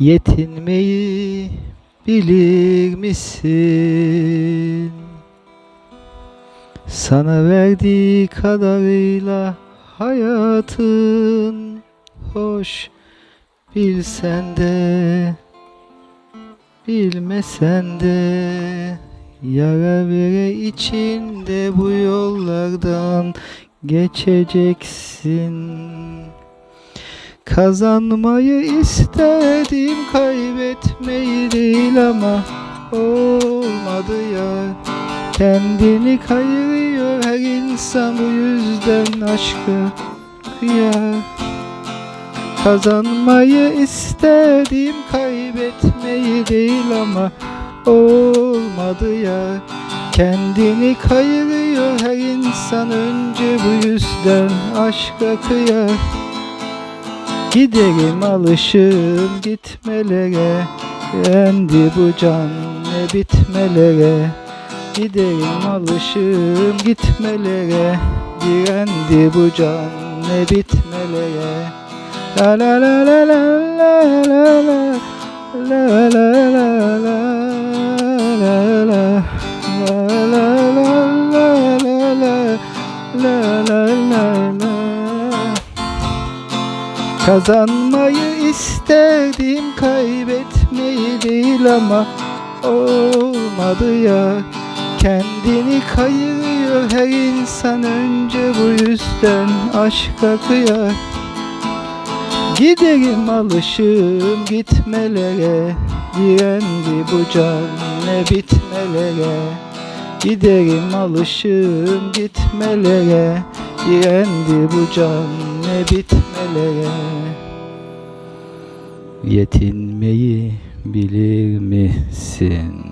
Yetinmeyi bilir misin? Sana verdiği kadarıyla hayatın hoş bilsen de bilmesen de yara vere içinde bu yollardan geçeceksin. Kazanmayı isterdim kaybetmeyi değil ama olmadı ya. Kendini kayırıyor her insan bu yüzden aşkı kıyar. Kazanmayı isterdim kaybetmeyi değil ama olmadı ya. Kendini kayırıyor her insan önce bu yüzden aşka kıyar. Giderim alışım gitmelere Yendi bu can ne bitmelere Giderim alışım gitmelere Direndi bu can ne bitmelere La la la la la la la la La la la la la la la La la la la la Kazanmayı isterdim kaybetmeyi değil ama olmadı ya. Kendini kayırıyor her insan önce bu yüzden aşka kıyar. Giderim alışım gitmelere Direndi bu can ne bitmelere. Giderim alışım gitmelere Direndi bu can ne bitmelere Yetinmeyi bilir misin?